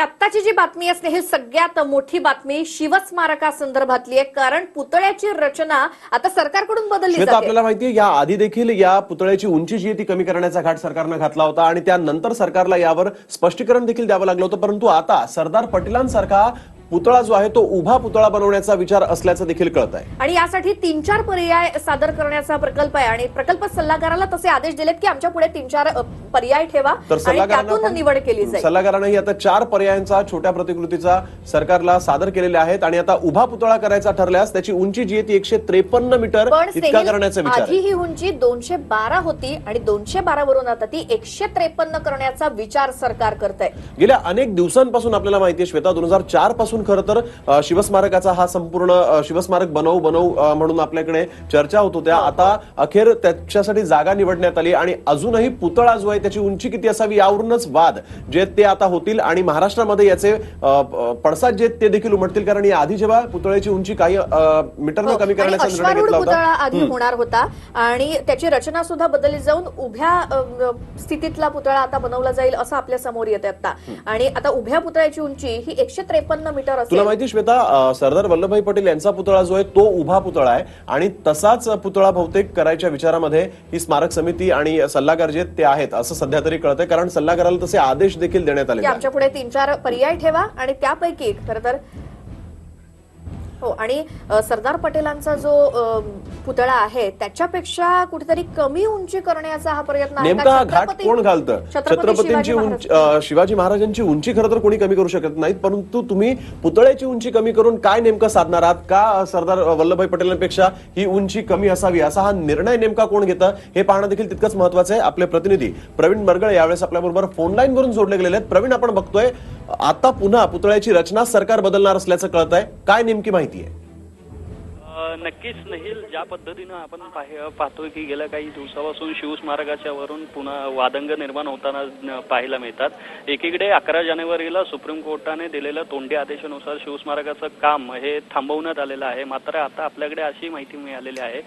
आणि आत्ताची जी बातमी असते ही सगळ्यात मोठी बातमी शिवस्मारका संदर्भातली आहे कारण पुतळ्याची रचना आता सरकारकडून बदलली आपल्याला माहितीये या आधी देखील या पुतळ्याची उंची जी आहे ती कमी करण्याचा घाट सरकारनं घातला होता आणि त्यानंतर सरकारला यावर स्पष्टीकरण देखील द्यावं लागलं होतं परंतु आता सरदार पटेलांसारखा पुतळा जो आहे तो उभा पुतळा बनवण्याचा विचार असल्याचं देखील कळत आहे. आणि यासाठी तीन चार पर्याय सादर करण्याचा प्रकल्प आहे. आणि प्रकल्प सल्लागाराला तसे आदेश दिलेत की आमच्या पुढे तीन चार पर्याय ठेवा तर सल्लागारांना पण- निवड केली जाईल. सल्लागारांनाही आता चार पर्यायांचा छोट्या प्रतिकृतीचा सरकारला सादर केलेले आहेत आणि आता उभा पुतळा करायचा ठरल्यास त्याची उंची जी आहे ती एकशे त्रेपन्न मीटर इतका करण्याचा विचार आधी ही उंची दोनशे बारा होती आणि दोनशे बारा वरून आता ती एकशे त्रेपन्न करण्याचा विचार सरकार करत आहे गेल्या अनेक दिवसांपासून आपल्याला माहिती आहे श्वेता दोन हजार चारपासून खरं तर शिवस्मारकाचा हा संपूर्ण शिवस्मारक बनवू बनवू म्हणून आपल्याकडे चर्चा होत होत्या. आता अखेर त्याच्यासाठी जागा निवडण्यात आली आणि अजूनही पुतळा जो आहे त्याची उंची किती असावी यावरूनच वाद जे ते आता होतील आणि महाराष्ट्रामध्ये याचे पडसाद जे ते देखील उमटतील. कारण या आधी जेव्हा पुतळ्याची उंची काही मीटरनं हो, कमी करण्याचा निर्णय घेतला होता. आधी होणार होता आणि त्याची रचना सुद्धा बदलली जाऊन उभ्या स्थितीतला पुतळा आता बनवला जाईल असं आपल्यासमोर येते आता आणि आता उभ्या पुतळ्याची उंची ही एकशे त्रेपन्न मीटर तुला असेल. माहिती श्वेता अ, सरदार वल्लभभाई पटेल यांचा पुतळा जो आहे तो उभा पुतळा आहे आणि तसाच पुतळा बहुतेक करायच्या विचारामध्ये ही स्मारक समिती आणि सल्लागार जे आहेत ते आहेत असं सध्या तरी कळतंय. कारण सल्लागाराला तसे आदेश देखील देण्यात आले आमच्या पुढे तीन चार पर्याय ठेवा आणि त्यापैकी खरं तर हो आणि सरदार पटेलांचा जो पुतळा आहे त्याच्यापेक्षा कुठेतरी कमी उंची करण्याचा हा प्रयत्न? नेमका हा घाट कोण घालतं? छत्रपती छत्रपतींची शिवाजी उंची अ, शिवाजी महाराजांची उंची खरं तर कोणी कमी करू शकत नाहीत परंतु तुम्ही पुतळ्याची उंची कमी करून काय नेमकं साधणार आहात? का सरदार वल्लभभाई पटेलांपेक्षा ही उंची कमी असावी? असा हा निर्णय नेमका कोण घेतं? हे पाहणं देखील तितकंच महत्वाचं आहे. आपले प्रतिनिधी प्रवीण मरगळ यावेळेस आपल्याबरोबर फोन लाईन वरून जोडले गेलेले आहेत. प्रवीण आपण बघतोय आता पुन्हा पुतळ्याची रचना सरकार बदलणार असल्याचं कळत आहे काय नेमकी माहिती आहे? नक्कीच नहील ज्या पद्धतीनं आपण पाहतोय की गेल्या काही दिवसापासून शिवस्मारकाच्या वरून पुन्हा वादंग निर्माण होताना पाहायला मिळतात. एकीकडे अकरा जानेवारीला सुप्रीम कोर्टाने दिलेल्या तोंडी आदेशानुसार शिवस्मारकाचं काम हे थांबवण्यात आलेलं आहे. मात्र आता आपल्याकडे अशी माहिती मिळालेली आहे.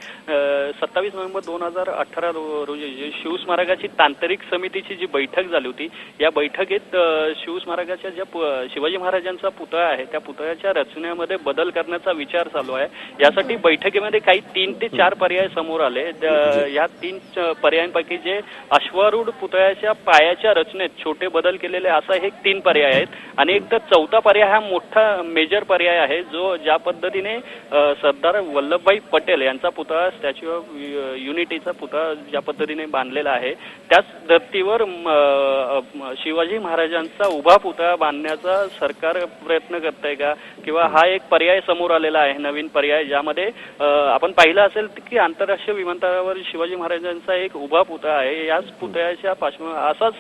सत्तावीस नोव्हेंबर दोन हजार अठरा रोजी शिवस्मारकाची तांत्रिक समितीची जी बैठक झाली होती या बैठकीत शिवस्मारकाच्या ज्या शिवाजी महाराजांचा पुतळा आहे त्या पुतळ्याच्या रचनेमध्ये बदल करण्याचा विचार चालू आहे. यासाठी बैठकीमध्ये काही तीन ते चार पर्याय समोर आले. या तीन पर्यायांपैकी जे अश्वारूढ पुतळ्याच्या पायाच्या रचनेत छोटे बदल केलेले असा हे तीन पर्याय आहेत. आणि एक तर चौथा पर्याय हा मोठा मेजर पर्याय आहे जो ज्या पद्धतीने सरदार वल्लभभाई पटेल यांचा पुतळा स्टॅच्यू ऑफ युनिटीचा पुतळा ज्या पद्धतीने बांधलेला आहे त्याच धर्तीवर शिवाजी महाराजांचा उभा पुतळा बांधण्याचा सरकार प्रयत्न करत आहे का? किंवा हा एक पर्याय समोर आलेला आहे नवीन पर्याय ज्यामध्ये अ, आपण पाहिलं असेल की आंतरराष्ट्रीय विमानतळावर शिवाजी महाराजांचा एक उभा पुतळा आहे. याच पुतळ्याच्या पार्श्व असाच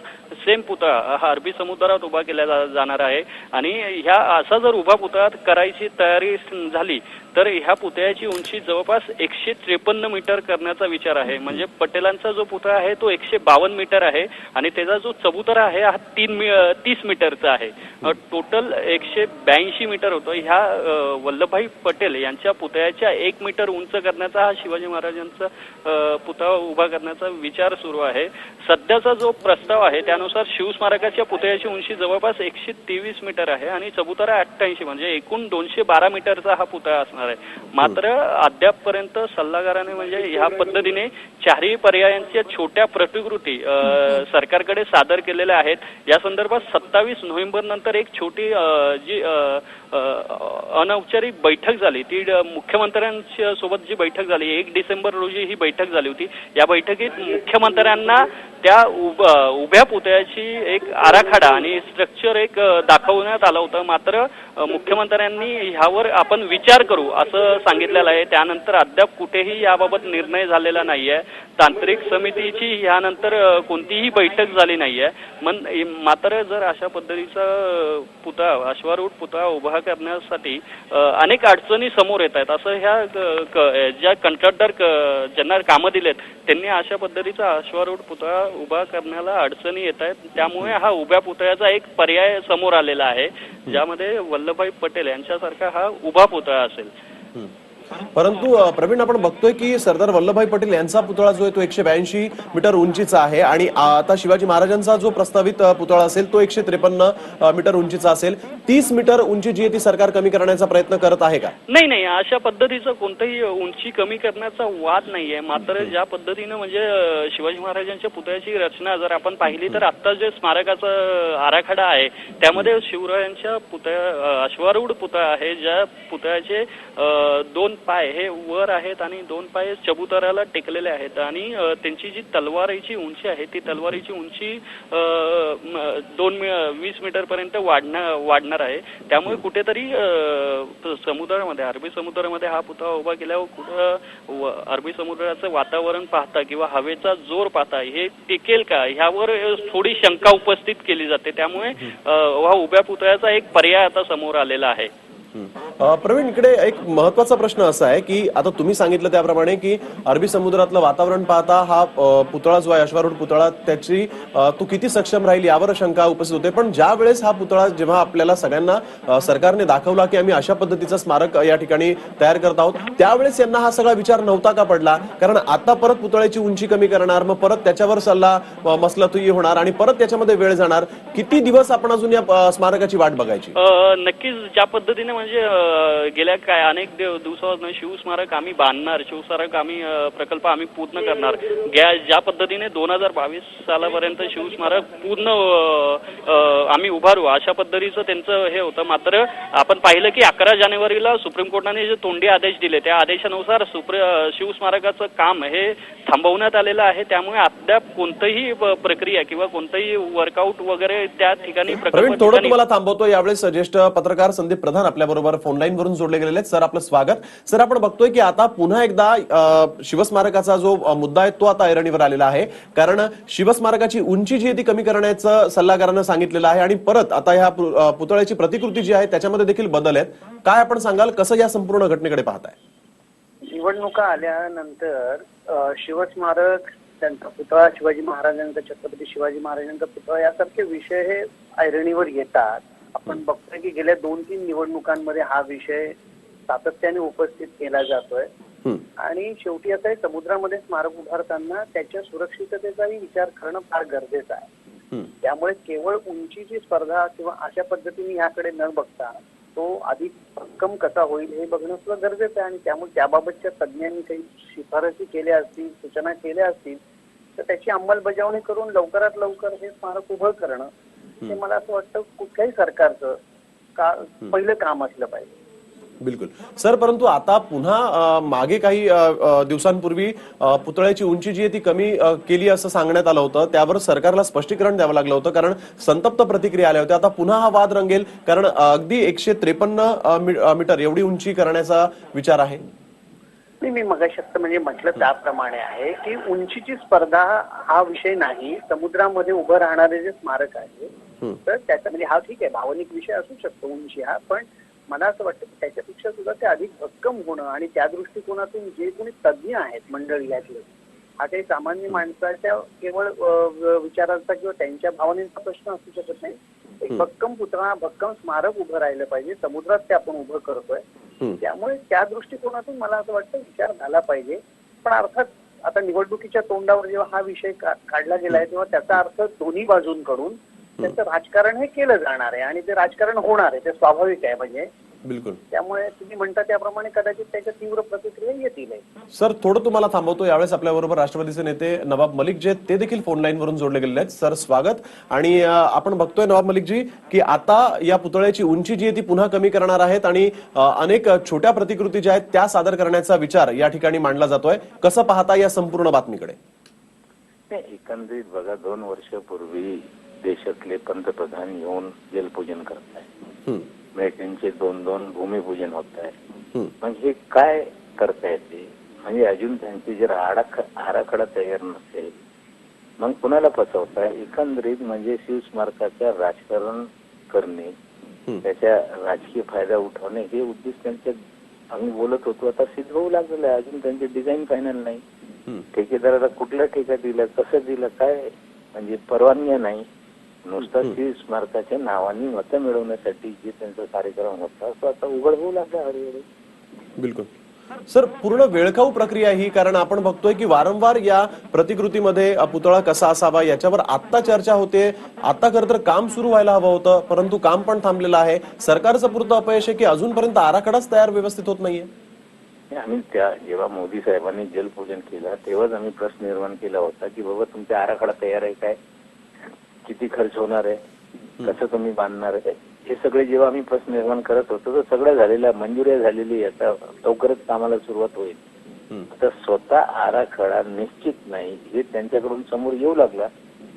सेम पुतळा हा अरबी समुद्रात उभा केला जाणार आहे. आणि ह्या असा जर उभा पुतळा करायची तयारी झाली तर ह्या पुतळ्याची उंची जवळपास एकशे त्रेपन्न मीटर करण्याचा विचार आहे. म्हणजे पटेलांचा जो पुतळा आहे तो एकशे बावन्न मीटर आहे आणि त्याचा जो चबुतरा आहे हा तीन मी तीस मीटरचा आहे. टोटल एकशे ब्याऐंशी मीटर होतं. ह्या वल्लभभाई पटेल यांच्या पुतळ्याच्या एक मीटर उंच करण्याचा हा शिवाजी महाराजांचा पुतळा उभा करण्याचा विचार सुरू आहे. सध्याचा जो प्रस्ताव आहे त्यानुसार शिवस्मारकाच्या पुतळ्याची उंची जवळपास एकशे तेवीस मीटर आहे आणि चबुतरा अठ्ठ्याऐंशी म्हणजे एकूण दोनशे बारा मीटरचा हा पुतळा असणार आहे. मात्र अद्यापपर्यंत सल्लागाराने म्हणजे ह्या पद्धतीने चारही पर्यायांच्या छोट्या प्रतिकृती सरकारकडे सादर केलेल्या आहेत. या संदर्भात सत्तावीस नोव्हेंबर नंतर एक छोटी जी अ, अनौपचारिक बैठक झाली. ती मुख्यमंत्र्यांच्या सोबत जी बैठक झाली एक डिसेंबर रोजी ही बैठक झाली होती. या बैठकीत मुख्यमंत्र्यांना त्या उभ- उभ्या पुतळ्याची एक आराखडा आणि स्ट्रक्चर एक दाखवण्यात आलं होतं. मात्र मुख्यमंत्र्यांनी ह्यावर आपण विचार करू असं सांगितलेलं आहे. त्यानंतर अद्याप कुठेही याबाबत निर्णय झालेला नाहीये. तांत्रिक समितीची ह्यानंतर कोणतीही बैठक झाली नाहीये. मन मात्र जर अशा पद्धतीचा पुतळा अश्वारूढ पुतळा उभा करण्यासाठी अनेक अडचणी समोर येत आहेत. असं ह्या ज्या कंत्राटदार ज्यांना कामं दिलेत त्यांनी अशा पद्धतीचा अश्वारूढ पुतळा उभा करण्याला अडचणी येत आहेत. त्यामुळे हा उभ्या पुतळ्याचा एक पर्याय समोर आलेला आहे ज्यामध्ये वल्लभभाई पटेल यांच्यासारखा हा उभा पुतळा असेल. परंतु प्रवीण आपण बघतोय की सरदार वल्लभभाई पटेल यांचा पुतळा जो आहे तो एकशे ब्याऐंशी मीटर उंचीचा आहे आणि आता शिवाजी महाराजांचा जो प्रस्तावित पुतळा असेल तो एकशे त्रेपन्न मीटर उंचीचा असेल. तीस मीटर उंची जी आहे ती सरकार कमी करण्याचा प्रयत्न करत आहे का? नाही नाही. अशा पद्धतीचं कोणतंही उंची कमी करण्याचा वाद नाहीये. मात्र ज्या पद्धतीनं म्हणजे शिवाजी महाराजांच्या पुतळ्याची रचना जर आपण पाहिली तर आता जे स्मारकाचा आराखडा आहे त्यामध्ये शिवरायांच्या पुतळ्या अश्वारूढ पुतळा आहे ज्या पुतळ्याचे दोन पाय हे वर आहेत आणि दोन पाय चबुतऱ्याला टेकलेले आहेत. आणि त्यांची जी तलवारीची उंची आहे ती तलवारीची उंची दोन मी- वीस मीटर पर्यंत वाढणार वाढणार आहे. त्यामुळे कुठेतरी समुद्रामध्ये अरबी समुद्रामध्ये हा पुतळा उभा केल्यावर कुठं अरबी समुद्राचं वातावरण पाहता किंवा हवेचा जोर पाहता हे टिकेल का? ह्यावर थोडी शंका उपस्थित केली जाते. त्यामुळे हा उभ्या पुतळ्याचा एक पर्याय आता समोर आलेला आहे. प्रवीण इकडे एक महत्त्वाचा प्रश्न असा आहे की आता तुम्ही सांगितलं त्याप्रमाणे की अरबी समुद्रातलं वातावरण पाहता हा पुतळा जो आहे अश्वारूढ पुतळा त्याची तू किती सक्षम राहील यावर शंका उपस्थित होते. पण ज्या वेळेस हा पुतळा जेव्हा आपल्याला सगळ्यांना सरकारने दाखवला की आम्ही अशा पद्धतीचा स्मारक या ठिकाणी तयार करत आहोत त्यावेळेस यांना हा सगळा विचार नव्हता का पडला? कारण आता परत पुतळ्याची उंची कमी करणार मग परत त्याच्यावर सल्ला अ, मसलतुई होणार आणि परत त्याच्यामध्ये वेळ जाणार. किती दिवस आपण अजून या स्मारकाची वाट बघायची? नक्कीच ज्या पद्धतीने म्हणजे म्हणजे गेल्या काय अनेक दिव- दिवसापासून शिवस्मारक आम्ही बांधणार शिवस्मारक आम्ही प्रकल्प आम्ही पूर्ण करणार. ज्या पद्धतीने दोन हजार बावीस सालापर्यंत शिवस्मारक पूर्ण आम्ही उभारू अशा पद्धतीचं त्यांचं हे होतं. मात्र आपण पाहिलं की अकरा जानेवारीला सुप्रीम कोर्टाने जे तोंडी आदेश दिले त्या आदेशानुसार सुप्री शिवस्मारकाचं काम हे थांबवण्यात आलेलं आहे. त्यामुळे अद्याप कोणतंही प्रक्रिया किंवा कोणतंही वर्कआउट वगैरे त्या ठिकाणी थोडं तुम्हाला थांबवतो यावेळेस ज्येष्ठ पत्रकार संदीप प्रधान आपल्या बरोबर फोन लाईन वरून जोडले गेलेले आहेत. सर आपलं स्वागत. सर आपण बघतोय की आता पुन्हा एकदा शिवस्मारकाचा जो मुद्दा आहे तो आता ऐरणीवर आलेला आहे. कारण शिवस्मारकाची उंची जी आहे ती कमी करण्याचं सल्लागारानं सांगितलेलं आहे आणि परत आता ह्या पुतळ्याची प्रतिकृती जी आहे त्याच्यामध्ये देखील बदल आहेत. काय आपण सांगाल? कसं या संपूर्ण घटनेकडे पाहताय? निवडणुका आल्यानंतर शिवस्मारक त्यांचा पुतळा शिवाजी महाराजांचा छत्रपती शिवाजी महाराजांचा पुतळा यासारखे विषय हे ऐरणीवर येतात. आपण बघतोय की गेल्या दोन तीन निवडणुकांमध्ये हा विषय सातत्याने उपस्थित केला जातोय. आणि शेवटी आहे समुद्रामध्ये स्मारक उभारताना त्याच्या सुरक्षिततेचाही विचार करणं फार गरजेचं आहे. त्यामुळे केवळ उंचीची स्पर्धा किंवा अशा पद्धतीने याकडे न बघता तो अधिक भक्कम कसा होईल हे बघणं सुद्धा गरजेचं आहे आणि त्यामुळे त्याबाबतच्या तज्ज्ञांनी काही शिफारसी केल्या असतील सूचना केल्या असतील तर त्याची अंमलबजावणी करून लवकरात लवकर हे स्मारक उभं करणं हे मला असं वाटतं कुठल्याही सरकारचं का पहिलं काम असलं पाहिजे. बिलकुल. सर परंतु आता पुन्हा मागे काही दिवसांपूर्वी पुतळ्याची उंची जी आहे ती कमी केली असं सांगण्यात आलं होतं. त्यावर सरकारला स्पष्टीकरण द्यावं लागलं होतं कारण संतप्त प्रतिक्रिया आल्या होत्या. आता पुन्हा हा वाद रंगेल कारण अगदी एकशे त्रेपन्न मीटर एवढी उंची करण्याचा विचार आहे. नाही मी मगाशी म्हणजे म्हटलं त्याप्रमाणे आहे की उंचीची स्पर्धा हा विषय नाही समुद्रामध्ये उभं राहणारे जे स्मारक आहे. तर त्याचा म्हणजे हा ठीक आहे भावनिक विषय असू शकतो उंची हा पण मला असं वाटतं की त्याच्यापेक्षा सुद्धा ते अधिक भक्कम होणं आणि त्या दृष्टिकोनातून जे कोणी तज्ज्ञ आहेत मंडळी यातले हा काही सामान्य माणसाच्या केवळ विचारांचा किंवा त्यांच्या भावनेचा प्रश्न असू शकत नाही एक भक्कम पुतळा भक्कम स्मारक उभं राहिलं पाहिजे. समुद्रात ते आपण उभं करतोय. त्यामुळे त्या दृष्टिकोनातून मला असं वाटतं विचार झाला पाहिजे. पण अर्थात आता निवडणुकीच्या तोंडावर जेव्हा हा विषय काढला गेलाय तेव्हा त्याचा अर्थ दोन्ही बाजूंकडून त्याचं राजकारण हे केलं जाणार आहे. आणि ते राजकारण होणार आहे. ते स्वाभाविक आहे म्हणजे. बिलकुल. त्यामुळे तुम्ही म्हणता त्याप्रमाणे कदाचित त्याच्या तीव्र प्रतिक्रिया येतील. सर थोडं तुम्हाला थांबवतो यावेळेस आपल्याबरोबर राष्ट्रवादीचे नेते नवाब मलिक जे आहेत, ते देखील फोन लाईन वरून जोडले गेलेले आहेत. सर स्वागत. आणि आपण बघतोय नवाब मलिकजी की आता या पुतळ्याची उंची जी आहे ती पुन्हा कमी करणार आहेत आणि अनेक छोट्या प्रतिकृती ज्या आहेत त्या सादर करण्याचा विचार या ठिकाणी मांडला जातोय. कसं पाहता या संपूर्ण बातमीकडे? एकंदरीत बघा दोन वर्षापूर्वी देशातले पंतप्रधान येऊन जलपूजन करत आहे म्हणजे त्यांचे दोन दोन भूमिपूजन होत आहे. हे. काय करतायत ते? म्हणजे अजून त्यांची जर आडाख आराखडा तयार नसेल मग कुणाला फसवताय? एकंदरीत म्हणजे शिवस्मारकाच्या राजकारण करणे. त्याच्या राजकीय फायदा उठवणे हे उद्देश त्यांच्या आम्ही बोलत होतो आता सिद्ध होऊ लागलेलं आहे. अजून त्यांचे डिझाईन फायनल नाही. ठेकेदाराला कुठला ठेका दिला कसं दिलं काय? म्हणजे परवानग्या नाही. नुसता शिव स्मारकाच्या नावाने मतं मिळवण्यासाठी जे त्यांचा कार्यक्रम होता तो आता उघड होऊ लागला हळूहळू. बिलकुल. सर पूर्ण वेळखाऊ प्रक्रिया ही कारण आपण बघतोय की वारंवार या प्रतिकृतीमध्ये पुतळा कसा असावा याच्यावर आत्ता चर्चा होते. आता खरं तर काम सुरू व्हायला हवं होतं परंतु काम पण थांबलेलं आहे. सरकारचं पुरतं अपयश आहे की अजूनपर्यंत आराखडाच तयार व्यवस्थित होत नाहीये? आम्ही त्या जेव्हा मोदी साहेबांनी जलपूजन केलं तेव्हाच आम्ही प्रश्न निर्माण केला होता की बाबा तुमचा आराखडा तयार आहे काय? किती खर्च होणार आहे? कसं तुम्ही बांधणार आहे? हे सगळे जेव्हा आम्ही प्रश्न निर्माण करत होतो तर सगळं झालेलं आहे, मंजुऱ्या झालेली. आता लवकरच कामाला सुरुवात होईल. आता स्वतः आराखडा निश्चित नाही. हे त्यांच्याकडून समोर येऊ लागला.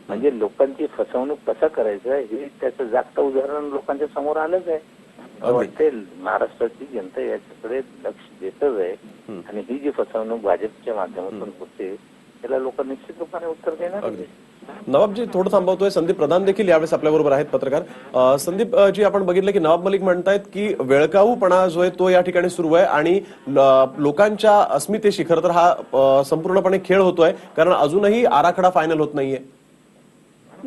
म्हणजे लोकांची फसवणूक कसा करायचं हे त्याचं जागतं उदाहरण लोकांच्या समोर आलंच आहे. वाटते महाराष्ट्राची जनता याच्याकडे लक्ष देतच आहे. आणि ही जी फसवणूक भाजपच्या माध्यमातून होते त्याला लोक निश्चित रूपाने उत्तर देणार नवाबजी थोडं थांबवतोय. संदीप प्रधान देखील यावेळेस आपल्याबरोबर आहेत पत्रकार. संदीप जी आपण बघितलं की नवाब मलिक म्हणतायत की वेळकाऊपणा जो आहे तो या ठिकाणी सुरू आहे आणि लोकांच्या अस्मितेशी खरं तर हा संपूर्णपणे खेळ होतोय कारण अजूनही आराखडा फायनल होत नाहीये.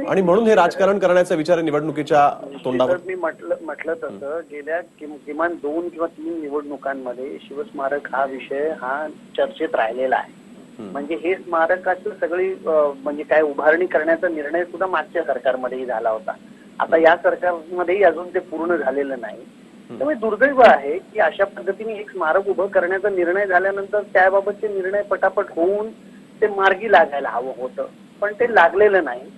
आणि म्हणून हे राजकारण करण्याचा विचार निवडणुकीच्या तोंडावर. तर मी म्हटलं म्हटलं तसं गेल्या किमान दोन किंवा तीन निवडणुकांमध्ये शिवस्मारक हा विषय हा चर्चेत राहिलेला आहे. म्हणजे हे स्मारकाचं सगळी म्हणजे काय उभारणी करण्याचा निर्णय सुद्धा मागच्या सरकारमध्येही झाला होता. आता या सरकारमध्येही अजून ते पूर्ण झालेलं नाही. त्यामुळे दुर्दैव आहे की अशा पद्धतीने एक स्मारक उभं करण्याचा निर्णय झाल्यानंतर त्याबाबतचे निर्णय पटापट होऊन ते मार्गी लागायला हवं होतं. पण ते लागलेलं नाही.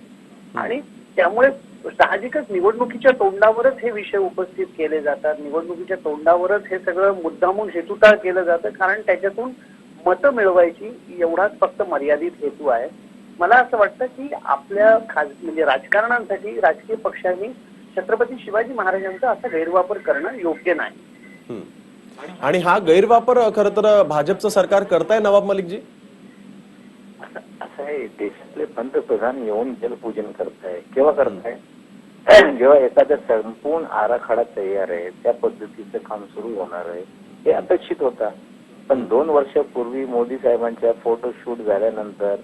आणि त्यामुळे साहजिकच निवडणुकीच्या तोंडावरच हे विषय उपस्थित केले जातात. निवडणुकीच्या तोंडावरच हे सगळं मुद्दामून हेतुताळ केलं जातं. कारण त्याच्यातून मतं मिळवायची एवढाच फक्त मर्यादित हेतू आहे. मला असं वाटतं की आपल्या खास म्हणजे राजकारणांसाठी राजकीय पक्षांनी छत्रपती शिवाजी महाराजांचा असा गैरवापर करणं योग्य नाही. हम्म. आणि हा गैरवापर खरं तर भाजपचं सरकार करताय नवाब मलिकजी? असं असं आहे देशातले पंतप्रधान येऊन जलपूजन करताय. केव्हा करताय? जेव्हा एखादा संपूर्ण आराखडा तयार आहे त्या पद्धतीचं काम सुरू होणार आहे हे अपेक्षित होता. पण दोन वर्षापूर्वी मोदी साहेबांच्या फोटोशूट झाल्यानंतर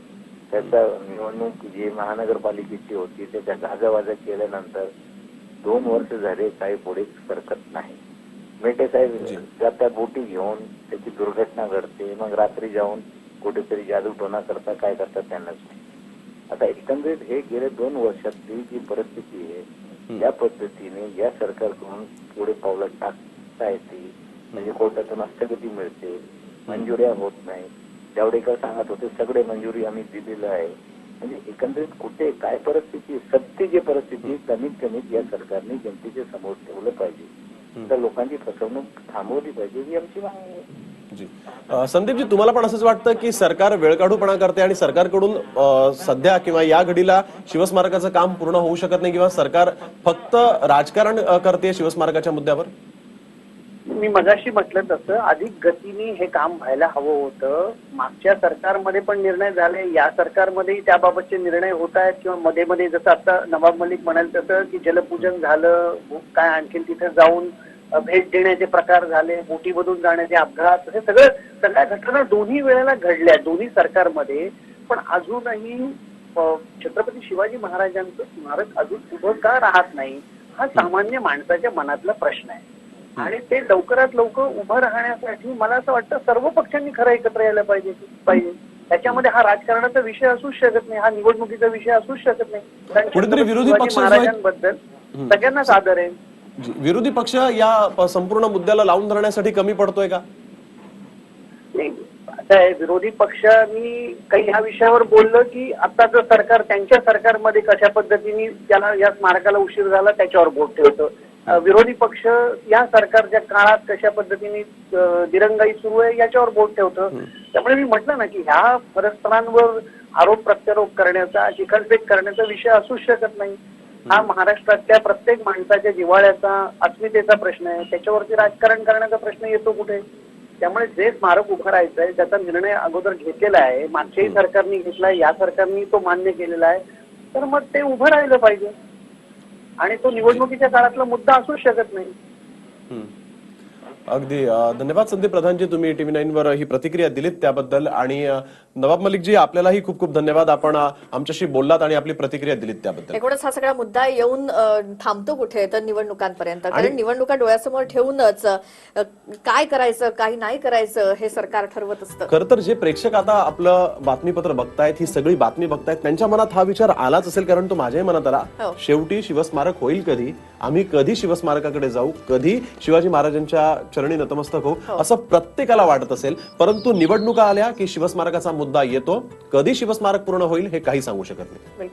त्याचा निवडणूक जी महानगरपालिकेची होती त्याच्या गाजावाजा केल्यानंतर दोन वर्ष झाले काही पुढे सरकत नाही. मेटे साहेब जात्या बोटी घेऊन त्याची दुर्घटना घडते मग रात्री जाऊन कुठेतरी जादूटोना करता काय करतात त्यांनाच नाही आता एकंदरीत हे गेल्या दोन वर्षातली जी परिस्थिती आहे त्या पद्धतीने या सरकारकडून पुढे पावलं टाकता येते म्हणजे कोर्टातून स्थगिती मिळते? मंजुऱ्या होत नाही. जावडेकर सांगत होते सगळे मंजुरी आम्ही दिलेलं आहे. म्हणजे एकंदरीत कुठे काय परिस्थिती सत्य जी परिस्थिती कमीत कमीत या सरकारने जनतेच्या समोर ठेवलं पाहिजे. तर लोकांची फसवणूक थांबवली पाहिजे ही आमची मागणी आहे. संदीपजी तुम्हाला पण असंच वाटतं की सरकार वेळकाढूपणा करते आणि सरकारकडून सध्या किंवा या घडीला शिवस्मारकाचं काम पूर्ण होऊ शकत नाही किंवा सरकार फक्त राजकारण करते शिवस्मारकाच्या मुद्द्यावर? मी मगाशी म्हटलं तसं अधिक गतीने हे काम व्हायला हवं होतं. मागच्या सरकारमध्ये पण निर्णय झाले. या सरकारमध्येही त्याबाबतचे निर्णय होत आहेत. किंवा मध्ये मध्ये जसं आता नवाब मलिक म्हणाल तसं की जलपूजन झालं काय आणखीन तिथे जाऊन भेट देण्याचे प्रकार झाले बोटीमधून जाण्याचे अपघात हे सगळं सगळ्या घटना दोन्ही वेळेला घडल्या दोन्ही सरकारमध्ये. पण अजूनही छत्रपती शिवाजी महाराजांचं स्मारक अजून उभं का राहत नाही हा सामान्य माणसाच्या मनातला प्रश्न आहे. आणि ते लवकरात लवकर उभं राहण्यासाठी मला असं वाटतं सर्व पक्षांनी खरं एकत्र यायला पाहिजे पाहिजे. त्याच्यामध्ये हा राजकारणाचा विषय असूच शकत नाही हा निवडणुकीचा विषय असूच शकत नाही. कारण विरोधी महाराजांबद्दल सगळ्यांनाच आदर आहे. विरोधी पक्ष या संपूर्ण मुद्द्याला लावून धरण्यासाठी कमी पडतोय का? आहे विरोधी पक्षांनी काही ह्या विषयावर बोललं की आताचं सरकार त्यांच्या सरकारमध्ये कशा पद्धतीने त्याला या स्मारकाला उशीर झाला त्याच्यावर बोट ठेवतं. विरोधी पक्ष या सरकारच्या काळात कशा पद्धतीने दिरंगाई सुरू आहे याच्यावर बोट ठेवतं. त्यामुळे मी म्हटलं ना की ह्या परस्परांवर आरोप प्रत्यारोप करण्याचा चिखलफेक करण्याचा विषय असूच शकत नाही. हा महाराष्ट्रातल्या प्रत्येक माणसाच्या जिव्हाळ्याचा अस्मितेचा प्रश्न आहे. त्याच्यावरती राजकारण करण्याचा प्रश्न येतो कुठे? त्यामुळे जे स्मारक उभं राहायचं आहे त्याचा निर्णय अगोदर घेतलेला आहे. मागच्याही सरकारने घेतलाय या सरकारने तो मान्य केलेला आहे. तर मग ते उभं राहिलं पाहिजे. आणि तो निवडणुकीच्या काळातला मुद्दा असूच शकत नाही हम्म. अगदी धन्यवाद संदीप प्रधानजी तुम्ही टीव्ही नाईन वर ही प्रतिक्रिया दिलीत त्याबद्दल आणि नवाब मलिकजी आपल्यालाही खूप खूप धन्यवाद. आपण आमच्याशी बोललात आणि आपली प्रतिक्रिया दिलीत त्याबद्दल. एकूणच हा सगळा मुद्दा येऊन थांबतो कुठे तर निवडणुकांपर्यंत. कारण निवडणुका डोळ्यासमोर ठेवूनच काय करायचं काही नाही करायचं हे सरकार ठरवत असतं. खरं तर जे प्रेक्षक आता आपलं बातमीपत्र बघतायत ही सगळी बातमी बघतायत त्यांच्या मनात हा विचार आलाच असेल कारण तो माझ्याही मनात आला. हो. शेवटी शिवस्मारक होईल कधी? आम्ही कधी शिवस्मारकाकडे जाऊ? कधी शिवाजी महाराजांच्या चरणी नतमस्तक होऊ? असं प्रत्येकाला वाटत असेल. परंतु निवडणुका आल्या की शिवस्मारकाचा मुद्दा येतो. कधी शिवस्मारक पूर्ण होईल हे काही सांगू शकत नाही.